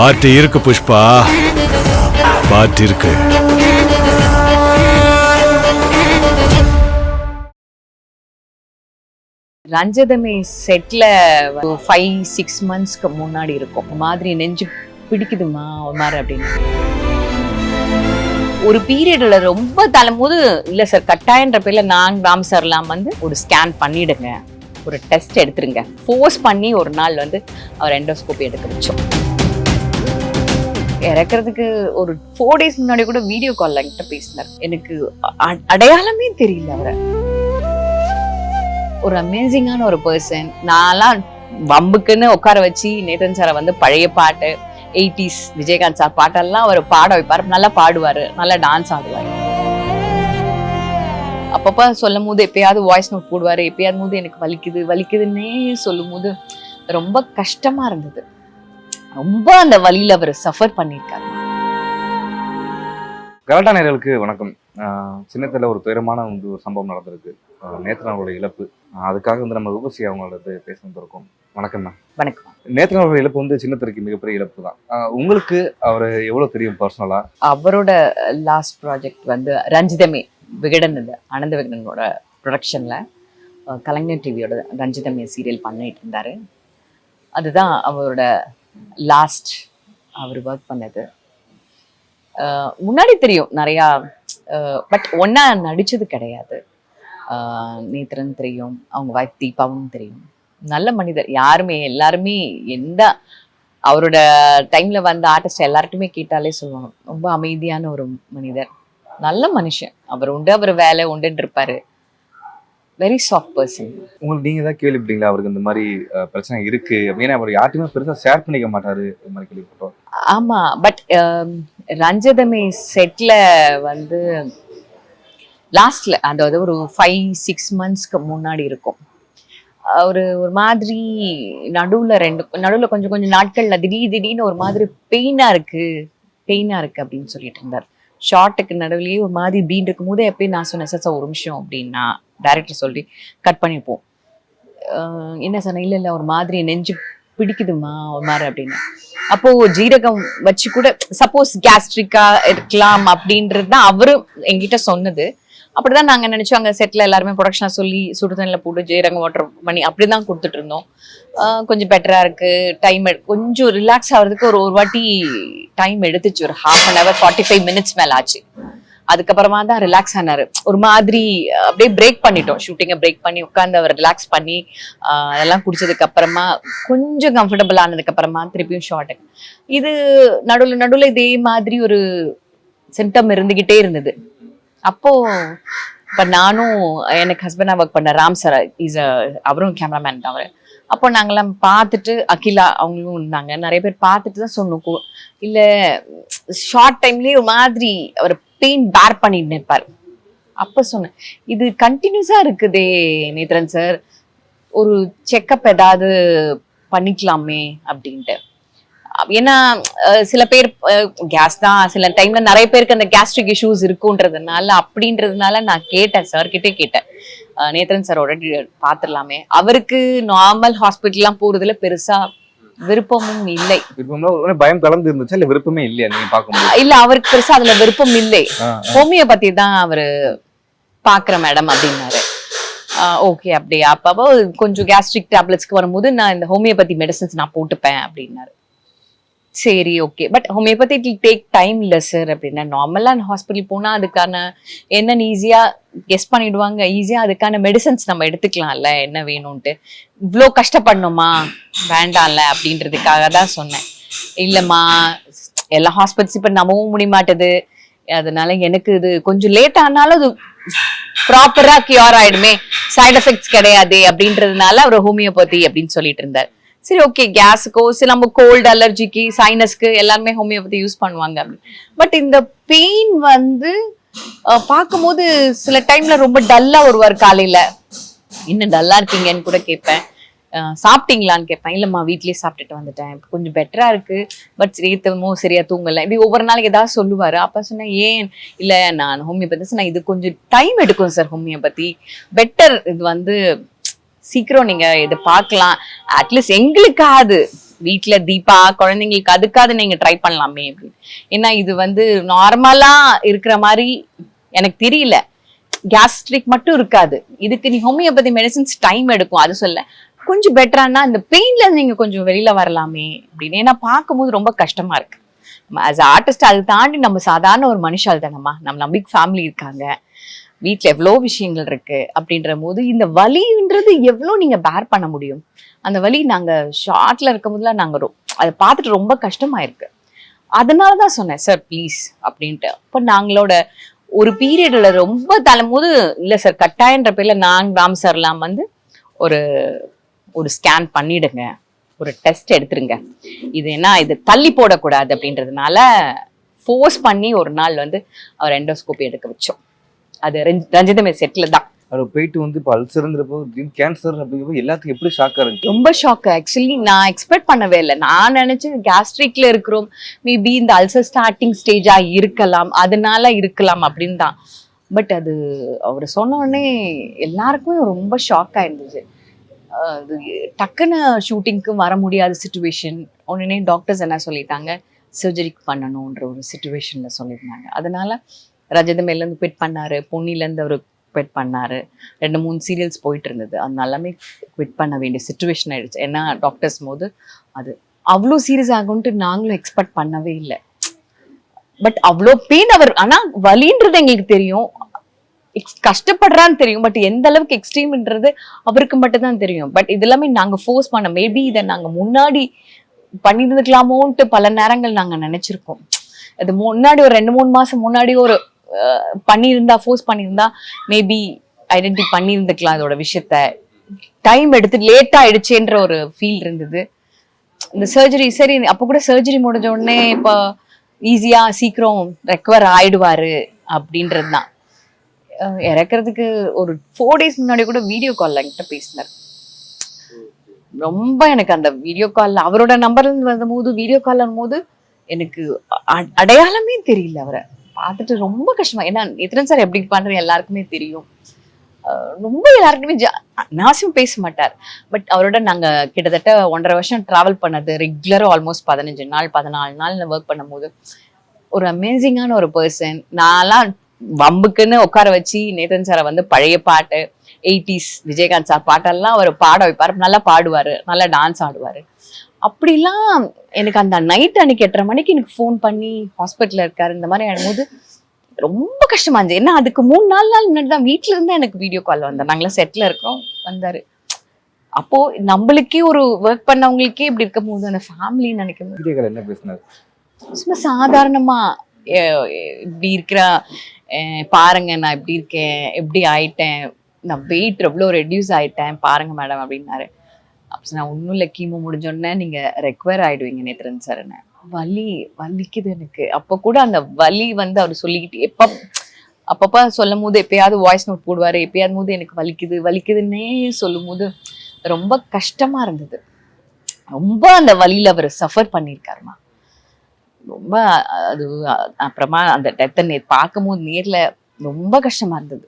Party இருக்கு Pushpa. Party இருக்கு. ரஞ்சதமே செட்ல ஃபைவ் சிக்ஸ் மந்த்ஸ்க்கு முன்னாடி இருக்கும். மாதிரி நெஞ்சு பிடிக்குதுமா ஒரு மாதிரி அப்படின்னு. ஒரு பீரியட்ல ரொம்ப தலைம்போது இல்ல சார் கட்டாயன்ற பேர்ல நான் ராம் சார்லாம் வந்து ஒரு ஸ்கேன் பண்ணிடுங்க. ஒரு டெஸ்ட் எடுத்துருங்க. ஃபோர்ஸ் பண்ணி ஒரு நாள் வந்து அவர் எண்டோஸ்கோப்பி எடுக்க வச்சோம். இறக்குறதுக்கு ஒரு ஃபோர் டேஸ் முன்னாடி கூட வீடியோ கால் என்கிட்ட பேசினார். எனக்கு அடையாளமே தெரியல அவரை. ஒரு அமேசிங்கான ஒரு பர்சன் நான்லாம் வம்புக்குன்னு உட்கார வச்சு நேதன் சாரை வந்து பழைய பாட்டு எயிட்டிஸ் விஜயகாந்த் சார் பாட்டெல்லாம் அவர் பாட வைப்பார். நல்லா பாடுவார். நல்லா டான்ஸ் ஆடுவார். அப்பப்போ சொல்லும் போது எப்பயாவது வாய்ஸ் நோட் போடுவார். எப்பயாவது போது எனக்கு வலிக்குது வலிக்குதுன்னே சொல்லும் போது ரொம்ப கஷ்டமா இருந்தது. ரொம்ப அந்த வலியில அவர் சஃபர் பண்ணியிருக்காரு கலாட்டா நேயர்களுக்கு வணக்கம். சின்னத்துல ஒரு துயரமான வந்து ஒரு சம்பவம் நடந்திருக்கு. ஆஹ் நேத்ரனோட இழப்பு. அதுக்காக வந்து நம்ம ரூபசி அவங்களோட பேச வந்திருக்கோம். வணக்கம் மேம் வணக்கம். நேத்ரனோட இழப்பு வந்து சின்னத்திற்கு மிகப்பெரிய இழப்பு தான். உங்களுக்கு அவர் எவ்வளவு தெரியும் பர்சனலா அவரோட லாஸ்ட் ப்ராஜெக்ட் வந்து ரஞ்சிதமே விகடன் இது ஆனந்த விகடனோட ப்ரொடக்ஷனில் கலைஞர் டிவியோட ரஞ்சிதமே சீரியல் பண்ணிட்டு இருந்தார். அதுதான் அவரோட லாஸ்ட் அவர் ஒர்க் பண்ணது. முன்னாடி தெரியும் நிறையா பட் ஒன்றா நடிச்சது கிடையாது. அஹ் நேத்ரன் தெரியும் அவங்க வைஃப் தீபாவும் தெரியும். நல்ல மனிதர். யாருமே எல்லாருமே எந்த அவரோட டைம்ல வந்த ஆர்டிஸ்ட் எல்லார்ட்டுமே கேட்டாலே சொல்லுவாங்க ரொம்ப அமைதியான ஒரு மனிதர். நல்ல மனுஷன். அவர் உண்டு அவர் வேலை உண்டுன்னு இருப்பாரு வெரி சாஃப்ட் பர்சன் உங்களுக்கு நீங்க தான் கேள்விப்பட்டீங்களா? அவருக்கு இந்த மாதிரி பிரச்சனை இருக்கு அப்படின்னு? அவர் யார்ட்டையுமே பெருசா ஷேர் பண்ணிக்க மாட்டாரு இந்த மாதிரி கேள்விப்பட்டோம். ஆமா பட் ரஞ்சதமே செட்ல வந்து லாஸ்ட்ல அதாவது ஒரு ஃபைவ் சிக்ஸ் மந்த்ஸ்க்கு முன்னாடி இருக்கும். ஒரு ஒரு மாதிரி நடுவுல ரெண்டு நடுவுல கொஞ்சம் கொஞ்சம் நாட்கள்ல திடீர் திடீர்னு ஒரு மாதிரி பெயினா இருக்கு பெயினா இருக்கு அப்படின்னு சொல்லிட்டு இருந்தார். ஷார்ட்டுக்கு நடுவுலயே ஒரு மாதிரி பீன் இருக்கும் போதே எப்பயும் நான் சொன்னேன் சார் ஒரு நிமிஷம் அப்படின்னா டேரக்டர் சொல்லி கட் பண்ணிப்போம். என்ன சொன்னேன்? இல்ல இல்ல ஒரு மாதிரி நெஞ்சு பிடிக்குதுமா ஒரு மாதிரி அப்படின்னு. அப்போ ஜீரகம் வச்சு கூட சப்போஸ் கேஸ்ட்ரிக்கா இருக்கலாம் அப்படின்றது தான் அவரும் எங்கிட்ட சொன்னது. அப்படிதான் நாங்க நினைச்சோம் அங்க செட்ல எல்லாருமே ப்ரொடக்ஷனா சொல்லி சுடுதண்ணில போட்டு ஜீரகம் வாட்டர் பண்ணி அப்படிதான் கொடுத்துட்டு இருந்தோம். கொஞ்சம் பெட்டரா இருக்கு டைம் கொஞ்சம் ரிலாக்ஸ் ஆகிறதுக்கு ஒரு ஒரு வாட்டி டைம் எடுத்துச்சு ஒரு half an hour forty five minutes மேல ஆச்சு. அதுக்கப்புறமா தான் ரிலாக்ஸ் ஆனாரு. ஒரு மாதிரி அப்படியே பிரேக் பண்ணிட்டோம். ஷூட்டிங்கை பிரேக் பண்ணி உட்காந்து அவர் ரிலாக்ஸ் பண்ணி அதெல்லாம் குடிச்சதுக்கு அப்புறமா கொஞ்சம் கம்ஃபர்டபுள் ஆனதுக்கு அப்புறமா திருப்பியும் ஷார்ட் இது நடுவில் நடுவில் இதே மாதிரி ஒரு சிம்டம் இருந்துகிட்டே இருந்தது. அப்போ இப்போ நானும் எனக்கு ஹஸ்பண்டாக ஒர்க் பண்ண ராம் சார் இஸ் அவரும் கேமராமேன் தான் அவர். அப்போ நாங்கெல்லாம் பார்த்துட்டு அகிலா அவங்களும் இருந்தாங்க. நிறைய பேர் பார்த்துட்டு தான் சொன்னோம். இல்லை ஷார்ட் டைம்லேயே ஒரு மாதிரி அவர் பெயின் பேர் பண்ணிட்டு இருப்பார் அப்போ சொன்னேன் இது கண்டினியூஸாக இருக்குதே நேத்ரன் சார் ஒரு செக்கப் ஏதாவது பண்ணிக்கலாமே அப்படின்ட்டு. ஏன்னா சில பேர் கேஸ் தான். சில டைம்ல நிறைய பேருக்கு அந்த கேஸ்ட்ரிக் இஷ்யூஸ் இருக்குன்றதுனால அப்படின்றதுனால நான் கேட்டேன் சார் கிட்டே கேட்டேன். நேத்ரன் சாரோட பாத்துடலாமே. அவருக்கு நார்மல் ஹாஸ்பிட்டல்லாம் போறதுல பெருசா விருப்பமும் இல்லை. பயம் கலந்து இருந்துச்சா இல்ல விருப்பமே இல்லையா? நீங்க பார்க்கும்போது இல்ல அவருக்கு பெருசா அதுல விருப்பம் இல்லை. ஹோமியோபதி தான் அவரு பாக்குற மேடம் அப்படின்னாரு. ஓகே அப்படியா? அப்போ கொஞ்சம் கேஸ்ட்ரிக் டேப்லெட்ஸ்க்கு வரும்போது நான் இந்த ஹோமியோபதி மெடிசன்ஸ் நான் போட்டுப்பேன் அப்படின்னாரு. சரி okay but homeopathy it take time இல்ல சார் அப்படின்னா. நார்மலா ஹாஸ்பிட்டல் போனால் அதுக்கான என்னன்னு ஈஸியாக கெஸ் பண்ணிடுவாங்க. ஈஸியாக அதுக்கான மெடிசன்ஸ் நம்ம எடுத்துக்கலாம்ல என்ன வேணும்ன்ட்டு. இவ்வளோ கஷ்டப்படணுமா? வேண்டாம்ல அப்படின்றதுக்காக தான் சொன்னேன். இல்லைம்மா எல்லா ஹாஸ்பிட்டல்ஸ் இப்போ நம்பவும் முடிய மாட்டுது அதனால எனக்கு இது கொஞ்சம் லேட் ஆனாலும் அது ப்ராப்பராக கியூர் ஆயிடுமே. சைடு எஃபெக்ட்ஸ் கிடையாது அப்படின்றதுனால அவர் ஹோமியோபதி அப்படின்னு சொல்லிட்டு இருந்தார். சரி ஓகே கேஸுக்கோ சரி நம்ம கோல்டு அலர்ஜிக்கு சைனஸ்க்கு எல்லாருமே ஹோமியோபதி யூஸ் பண்ணுவாங்க பட் இந்த பெயின் வந்து பார்க்கும்போது சில டைம்ல ரொம்ப டல்லா வருவார் காலையில. இன்னும் டல்லா இருக்கீங்கன்னு கூட கேட்பேன். சாப்பிட்டீங்களான்னு கேட்பேன். இல்லம்மா வீட்லயே சாப்பிட்டுட்டு வந்துட்டேன். கொஞ்சம் பெட்டரா இருக்கு. பட் ரீத்தமோ சரியா தூங்கல. இப்படி ஒவ்வொரு நாளைக்கு ஏதாவது சொல்லுவாரு. அப்ப சொன்னேன் ஏன்? இல்ல நான் ஹோமியோபதி சொன்னேன் இது கொஞ்சம் டைம் எடுக்கும் சார் ஹோமியோபதி பெட்டர் இது வந்து சீக்கிரம் நீங்க இதை பார்க்கலாம். அட்லீஸ்ட் எங்களுக்காது வீட்டுல தீபா குழந்தைங்களுக்கு அதுக்காவது நீங்க ட்ரை பண்ணலாமே அப்படின்னு. ஏன்னா இது வந்து நார்மலா இருக்கிற மாதிரி எனக்கு தெரியல. கேஸ்ட்ரிக் மட்டும் இருக்காது. இதுக்கு நீ ஹோமியோபதி மெடிசின்ஸ் டைம் எடுக்கும். அது சொல்ல கொஞ்சம் பெட்டரானா இந்த பெயின்ல நீங்க கொஞ்சம் வெளியில வரலாமே அப்படின்னு. ஏன்னா பார்க்கும்போது ரொம்ப கஷ்டமா இருக்கு. ஆஸ் ஆர்டிஸ்ட் அதை தாண்டி நம்ம சாதாரண ஒரு மனுஷால் தானம்மா. நம்ம நம்பிக்கை ஃபேமிலி இருக்காங்க. வீட்டில் எவ்வளோ விஷயங்கள் இருக்குது அப்படின்ற போது இந்த வலின்றது எவ்வளோ நீங்கள் பேர் பண்ண முடியும்? அந்த வலி நாங்கள் ஷார்ட்ல இருக்கும் போதெல்லாம் நாங்கள் ரொ- அதை பார்த்துட்டு ரொம்ப கஷ்டமாயிருக்கு. அதனால தான் சொன்னேன் சார் ப்ளீஸ் அப்படின்ட்டு. அப்போ நாங்களோட ஒரு பீரியட்ல ரொம்ப தலைம்போது இல்லை சார் கட்டாயன்ற பேரில் நான் ராம் சார்லாம் வந்து ஒரு ஒரு ஸ்கேன் பண்ணிடுங்க. ஒரு டெஸ்ட் எடுத்துருங்க. இது என்ன இது தள்ளி போடக்கூடாது அப்படின்றதுனால ஃபோர்ஸ் பண்ணி ஒரு நாள் வந்து அவர் எண்டோஸ்கோப்பி எடுக்க வச்சோம். அது ரஞ்சி- ரஞ்சிதமே செட்டில் தான். அவர் போயிட்டு வந்து இப்போ அல்சருங்கிறப்போ கேன்சர் அப்படிங்கிறப்போ எல்லாத்துக்கும் எப்படி ஷாக்காக இருக்கு? ரொம்ப ஷாக் ஆக்சுவலி நான் எக்ஸ்பெக்ட் பண்ணவே இல்லை. நான் நினைச்சேன் கேஸ்ட்ரிக்ல இருக்கிறோம். மேபி இந்த அல்சர் ஸ்டார்டிங் ஸ்டேஜா இருக்கலாம். அதனால இருக்கலாம் அப்படின்னு தான். பட் அது அவர் சொன்ன உடனே எல்லாருக்குமே ரொம்ப ஷாக் ஆயிருந்துச்சு. அஹ் அது டக்குன்னு ஷூட்டிங்க்கு வர முடியாத சுச்சுவேஷன் உடனே டாக்டர்ஸ் என்ன சொல்லிட்டாங்க? சர்ஜரி பண்ணணுன்ற ஒரு சுச்சுவேஷன்ல சொல்லியிருந்தாங்க. அதனால ரஜதமேலேருந்து குவிட் பண்ணாரு. பொன்னிலேருந்து அவர் குவிட் பண்ணாரு. ரெண்டு மூணு சீரியல்ஸ் போயிட்டு இருந்தது அது எல்லாமே குவிட் பண்ண வேண்டிய சுச்சுவேஷன் ஆயிடுச்சு. ஏன்னா டாக்டர்ஸ் போது அது அவ்வளோ சீரியஸ் ஆகும்ட்டு நாங்களும் எக்ஸ்பெக்ட் பண்ணவே இல்லை. பட் அவ்வளோ பெயின் அவர் ஆனா வலின்றது எங்களுக்கு தெரியும். கஷ்டப்படுறான்னு தெரியும். பட் எந்த அளவுக்கு எக்ஸ்ட்ரீம்ன்றது அவருக்கு மட்டும் தான் தெரியும். பட் இது எல்லாமே நாங்க ஃபோர்ஸ் பண்ண மேபி இதை நாங்க முன்னாடி பண்ணியிருந்துக்கலாமோன்ட்டு பல நேரங்கள் நாங்க நினைச்சிருக்கோம். அது முன்னாடி ஒரு ரெண்டு மூணு மாசம் முன்னாடி ஒரு பண்ணியிருந்தா ஃபோர்ஸ் பண்ணியிருந்தா மேபி ஐடென்டி பண்ணியிருந்துக்கலாம் இதோட விஷயத்த. டைம் எடுத்து லேட் ஆயிடுச்சேன்ற ஒரு ஃபீல் இருந்தது. இந்த சர்ஜரி சரி அப்போ கூட சர்ஜரி முடிஞ்ச உடனே இப்போ ஈஸியாக சீக்கிரம் ரெக்கவர் ஆயிடுவாரு அப்படின்றது தான் இறக்குறதுக்கு ஒரு ஃபோர் டேஸ் முன்னாடி கூட வீடியோ காலில் என்கிட்ட பேசினார். ரொம்ப எனக்கு அந்த வீடியோ காலில் அவரோட நம்பர்ல வரும்போது வீடியோ கால் போது எனக்கு அ- அடையாளமே தெரியல அவரை. பார்த்துட்டு ரொம்ப கஷ்டமா. ஏன்னா நித்ரன் சார் எப்படி பண்ற எல்லாருக்குமே தெரியும். ரொம்ப எல்லாருக்குமே ஜா- பேச மாட்டார். பட் அவரோட நாங்க கிட்டத்தட்ட ஒன்றரை வருஷம் டிராவல் பண்ணது ரெகுலராக ஆல்மோஸ்ட் பதினஞ்சு நாள் பதினாலு நாள் ஒர்க் பண்ணும்போது. ஒரு அமேசிங்கான ஒரு பர்சன் நான்லாம் வம்புக்குன்னு உட்கார வச்சு நேதன் சாரை வந்து பழைய பாட்டு எயிட்டிஸ் விஜயகாந்த் சார் பாட்டெல்லாம் அவர் பாட வைப்பார். நல்லா பாடுவார். நல்லா டான்ஸ் ஆடுவார். அப்படிலாம் எனக்கு அந்த நைட் அன்னைக்கு எட்டரை மணிக்கு எனக்கு ஃபோன் பண்ணி ஹாஸ்பிட்டலில் இருக்காரு. இந்த மாதிரி ஆடும்போது ரொம்ப கஷ்டமா இருந்துச்சு. ஏன்னா அதுக்கு மூணு நாலு நாள் முன்னாடி தான் வீட்ல இருந்து எனக்கு வீடியோ கால் வந்தார். நாங்களாம் செட்டில் இருக்கிறோம் வந்தாரு. அப்போ நம்மளுக்கே ஒரு ஒர்க் பண்ணவங்களுக்கே இப்படி இருக்கும் போது அந்த ஃபேமிலின்னு நினைக்கும் என்ன பேசினார்? சும்மா சாதாரணமா இப்படி இருக்கிற பாருங்க நான் இப்படி இருக்கேன் எப்படி ஆயிட்டேன் நான் வெயிட் எவ்வளோ ரெடியூஸ் ஆயிட்டேன் பாருங்க மேடம் அப்படின்னாரு. அப்போ நான் ஒன்றும் இல்லை கீமோ முடிஞ்சோடனே நீங்க ரெக்வயர் ஆகிடுவீங்க நேத்ரன் சார் வலி வலிக்குது எனக்கு. அப்போ கூட அந்த வலி வந்து அவர் சொல்லிக்கிட்டு எப்போ அப்பப்போ சொல்லும் போது எப்பயாவது வாய்ஸ் நோட் போடுவார் எப்பயாவது போது எனக்கு வலிக்குது வலிக்குதுன்னே சொல்லும் போது ரொம்ப கஷ்டமா இருந்தது. ரொம்ப அந்த வலியில அவர் சஃபர் பண்ணியிருக்காருமா. ரொம்ப அது அப்புறமா அந்த டெத்தை நேர் பார்க்கும்போது நேர்ல ரொம்ப கஷ்டமா இருந்தது.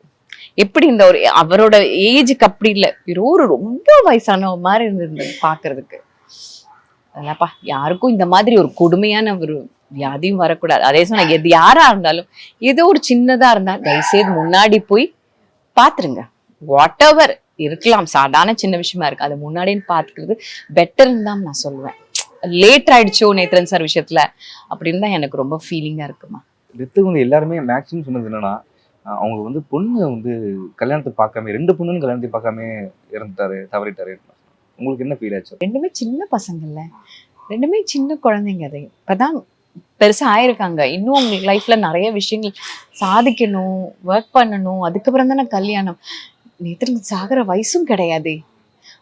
எப்படி இந்த ஒரு அவரோட ஏஜுக்கு அப்படி இல்லை. ஒரு ரொம்ப வயசான மாதிரி இருந்திருந்தது பாக்குறதுக்கு. அதெல்லாம்ப்பா யாருக்கும் இந்த மாதிரி ஒரு கொடுமையான ஒரு வியாதியும் வரக்கூடாது. அதே சமயம் எது யாரா இருந்தாலும் ஏதோ ஒரு சின்னதா இருந்தா தயவுசெய்து முன்னாடி போய் பாத்துருங்க. வாட் எவர் இருக்கலாம். சாதாரண சின்ன விஷயமா இருக்கு. அதை முன்னாடின்னு பாத்துக்கிறது பெட்டர்னு தான் நான் சொல்லுவேன். லேட் ஆயிடுச்சோ நேத்ரன் சார் விஷயத்துல அப்படின்னு தான் எனக்கு ரொம்ப ஃபீலிங்கா இருக்குமா. வித்து வந்து எல்லாருமே மேக்ஸிமம் சொன்னது என்னன்னா அவங்க வந்து பொண்ணு வந்து கல்யாணத்தை பார்க்காம ரெண்டு பொண்ணுன்னு கல்யாணத்தை பார்க்காம இறந்துட்டாரு தவறிட்டாரு. உங்களுக்கு என்ன ஃபீல் ஆச்சு? ரெண்டுமே சின்ன பசங்கள்ல. ரெண்டுமே சின்ன குழந்தைங்க அது. இப்பதான் பெருசா ஆயிருக்காங்க. இன்னும் அவங்களுக்கு லைஃப்ல நிறைய விஷயங்கள் சாதிக்கணும் ஒர்க் பண்ணணும் அதுக்கப்புறம் தானே கல்யாணம். நேத்திரன் சாகிற வயசும் கிடையாதே.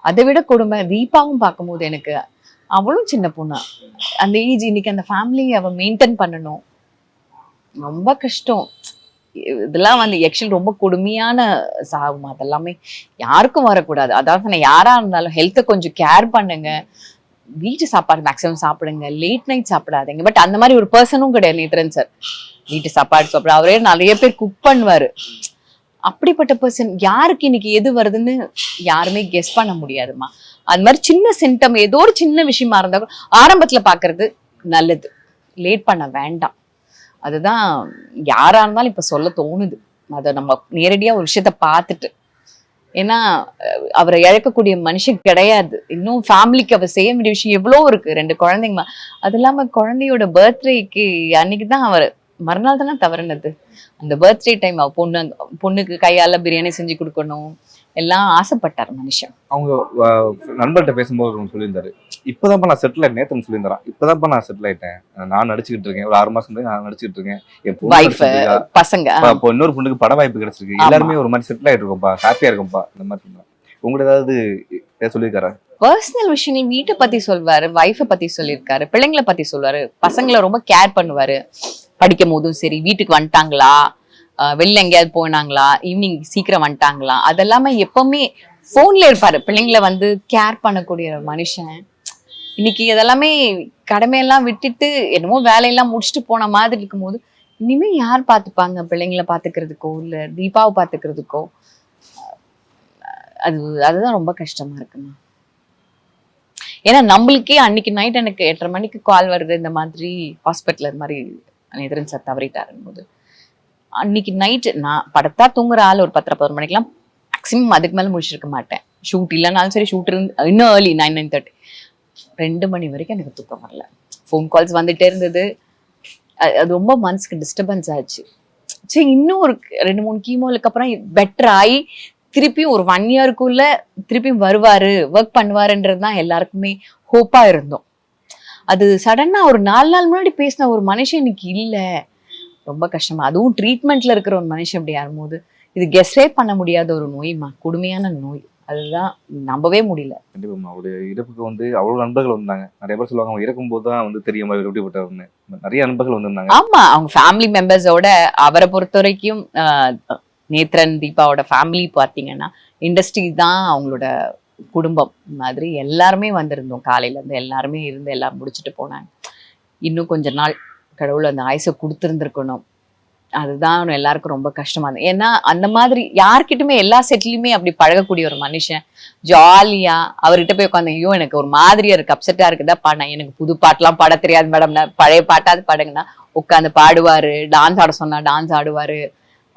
அதை விட கொடுமை தீபாவும் பார்க்கும்போது எனக்கு. அவளும் சின்ன பொண்ணா. அந்த ஏஜ் இன்னைக்கு அந்த ஃபேமிலியை அவ மெயின்டைன் பண்ணணும். ரொம்ப கஷ்டம். இதெல்லாம் வந்து ஆக்சுவலி ரொம்ப கொடுமையான சாகுமா அதெல்லாமே யாருக்கும் வரக்கூடாது. அதாவது நான் யாரா இருந்தாலும் ஹெல்த்தை கொஞ்சம் கேர் பண்ணுங்க. வீட்டு சாப்பாடு மேக்ஸிமம் சாப்பிடுங்க. லேட் நைட் சாப்பிடாதீங்க. பட் அந்த மாதிரி ஒரு பர்சனும் கிடையாது நேத்ரன் சார் வீட்டு சாப்பாடு சாப்பிட அவரே நிறைய பேர் குக் பண்ணுவாரு. அப்படிப்பட்ட பர்சன் யாருக்கு இன்னைக்கு எது வருதுன்னு யாருமே கெஸ் பண்ண முடியாதுமா அது மாதிரி சின்ன சிம்டம் ஏதோ ஒரு சின்ன விஷயமா இருந்தா கூட ஆரம்பத்துல பாக்குறது நல்லது. லேட் பண்ண வேண்டாம். அதுதான் யாரா இருந்தாலும் இப்போ சொல்ல தோணுது. அதை நம்ம நேரடியாக ஒரு விஷயத்த பார்த்துட்டு. ஏன்னா அவரை இழக்கக்கூடிய மனுஷன் கிடையாது. இன்னும் ஃபேமிலிக்கு அவர் செய்ய வேண்டிய விஷயம் எவ்வளோ இருக்கு? ரெண்டு குழந்தைங்க. அது இல்லாமல் குழந்தையோட பர்த்டேக்கு அன்னைக்கு தான் அவர் மறுநாள் தானே தவறுனது. அந்த பர்த்டே டைம் அவ பொண்ணு பொண்ணுக்கு கையால் பிரியாணி செஞ்சு கொடுக்கணும். எல்லாம் ஆசைப்பட்டார் மனுஷன் அவங்க நண்பர்கிட்ட பேசும்போது ஒன்று சொல்லியிருந்தாரு. இப்போதான்ப்பா நான் செட்டில் ஆயிட்டேன் நேத்து சொல்லியிருந்தாரான் இப்போதான்ப்பா நான் செட்டில் ஆயிட்டேன். நான் நடிச்சுக்கிட்டு இருக்கேன். ஒரு ஆறு மாசம் நான் நடிச்சுக்கிட்டு இருக்கேன். என் நடிச்சிட்டு. பசங்க அப்போ இன்னொரு பொண்ணுக்கு பட வாய்ப்பு கிடைச்சிருக்கு. எல்லாருமே ஒரு மாதிரி செட்டில் ஆயிட்டு இருக்கோம்ப்பா. ஹாப்பியா இருக்கோம்ப்பா. இந்த மாதிரி உங்களோட ஏதாவது சொல்லியிருக்காரா? பர்சனல் விஷயங்கள் வீட்டை பத்தி சொல்வாரு வைஃபை பத்தி சொல்லியிருக்காரு பிள்ளைங்களை பத்தி சொல்லுவாரு பசங்களை ரொம்ப கேர் பண்ணுவாரு. படிக்கும் போதும் சரி வீட்டுக்கு வந்துட்டாங்களா? வெளில எங்கேயாவது போனாங்களா? ஈவினிங் சீக்கிரம் வந்துட்டாங்களா? அதெல்லாமே எப்பவுமே ஃபோன்ல இருப்பாரு. பிள்ளைங்களை வந்து கேர் பண்ணக்கூடிய ஒரு மனுஷன். இன்னைக்கு இதெல்லாமே கடமையெல்லாம் விட்டுட்டு என்னமோ வேலையெல்லாம் முடிச்சுட்டு போன மாதிரி இருக்கும்போது இனிமே யார் பார்த்துப்பாங்க? பிள்ளைங்களை பார்த்துக்கிறதுக்கோ இல்லை தீபாவை பார்த்துக்கிறதுக்கோ? அது அதுதான் ரொம்ப கஷ்டமா இருக்குமா? ஏன்னா நம்மளுக்கே அன்னைக்கு நைட் எனக்கு எட்டரை மணிக்கு கால் வருது. இந்த மாதிரி ஹாஸ்பிட்டல் இது மாதிரி எதிரன் சார் தவறிட்டாருன்னு போது அன்னைக்கு நைட்டு நான் படத்தா தூங்குற ஆள் ஒரு பத்தரை பதினொரு மணிக்கெலாம் மேக்ஸிமம் அதுக்கு மேலே முடிச்சிருக்க மாட்டேன். ஷூட் இல்லைனாலும் சரி ஷூட் இருந்து இன்னும் ஏர்லி நைன் நைன் தேர்ட்டி ரெண்டு மணி வரைக்கும் எனக்கு தூக்கம் வரல. ஃபோன் கால்ஸ் வந்துகிட்டே இருந்தது. அது ரொம்ப மனசுக்கு டிஸ்டர்பன்ஸ் ஆச்சு. சரி இன்னும் ஒரு ரெண்டு மூணு கீமோலுக்கு அப்புறம் பெட்டர் ஆகி திருப்பியும் ஒரு ஒன் இயருக்குள்ள திருப்பியும் வருவார் ஒர்க் பண்ணுவாருன்றது தான் எல்லாருக்குமே ஹோப்பாக இருந்தோம். அது சடனாக ஒரு நாலு நாள் முன்னாடி பேசின ஒரு மனுஷன் இன்னைக்கு இல்லை. ரொம்ப கஷ்டமா. அதுவும் ட்ரீட்மெண்ட்ல இருக்கிற ஒரு மனுஷன் அப்படி ஆகும்போது இது கெஸ்ஸே பண்ண முடியாத ஒரு நோய்மா கொடுமையான நோய். அதுதான் நம்பவே முடியல. கண்டிப்பா அவருடைய இறப்புக்கு வந்து அவ்வளவு நண்பர்கள் வந்தாங்க நிறைய பேர் சொல்லுவாங்க அவங்க இறக்கும் போது தான் வந்து தெரியும் அவர் எப்படிப்பட்டவர்னு. நிறைய நண்பர்கள் வந்திருந்தாங்க. ஆமா. அவங்க ஃபேமிலி மெம்பர்ஸோட அவரை பொறுத்த வரைக்கும் நேத்ரன் தீபாவோட ஃபேமிலி பார்த்தீங்கன்னா இண்டஸ்ட்ரி தான் அவங்களோட குடும்பம் மாதிரி எல்லாருமே வந்திருந்தோம். காலையில இருந்து எல்லாருமே இருந்து எல்லாம் முடிச்சுட்டு போனாங்க. இன்னும் கொஞ்ச நாள் கடவுள் அந்த ஆயுசை கொடுத்துருந்துருக்கணும். அதுதான் எல்லாருக்கும் ரொம்ப கஷ்டமா இருந்தது. ஏன்னா அந்த மாதிரி யார்கிட்டயுமே எல்லா செட்லயுமே அப்படி பழகக்கூடிய ஒரு மனுஷன். ஜாலியா அவர்கிட்ட போய் உட்காந்து ஐயோ எனக்கு ஒரு மாதிரியா இருக்கு அப்செட்டா இருக்குதா பாடினா எனக்கு புது பாட்டெல்லாம் பாட தெரியாது மேடம் பழைய பாட்டாவது பாடுங்கன்னா உட்காந்து பாடுவாரு டான்ஸ் ஆட சொன்னா டான்ஸ் ஆடுவாரு.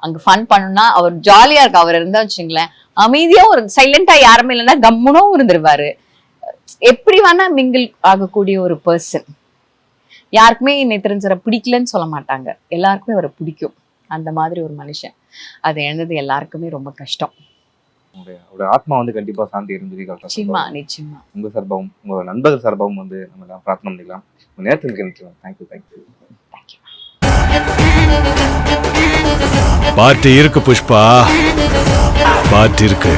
அங்க ஃபன் பண்ணுனா அவர் ஜாலியா இருக்கு. அவர் இருந்தா வச்சுங்களேன் அமைதியா ஒரு சைலண்டா யாருமே இல்லைன்னா கம்முனும் இருந்துருவாரு. எப்படி வேணா மிங்கிள் ஆகக்கூடிய ஒரு பர்சன் யாருக்குமே நேத்திரன் சாரை பிடிக்கலன்னு சொல்ல மாட்டாங்க. எல்லாருக்குமே அவரை பிடிக்கும். அந்த மாதிரி ஒரு மனுஷன். அதை இழந்தது எல்லாருக்குமே ரொம்ப கஷ்டம். அவருடைய அவருடைய ஆத்மா வந்து கண்டிப்பா சாந்தி இருந்தது நிச்சயமா நிச்சயமா. உங்க சார்பாகவும் உங்க நண்பர்கள் சார்பாகவும் வந்து நம்ம எல்லாம் பிரார்த்தனை பண்ணிக்கலாம். உங்க நேரத்துக்கு நினைக்கலாம் தேங்க்யூ தேங்க்யூ பார்ட்டி இருக்கு புஷ்பா. பார்ட்டி இருக்கு.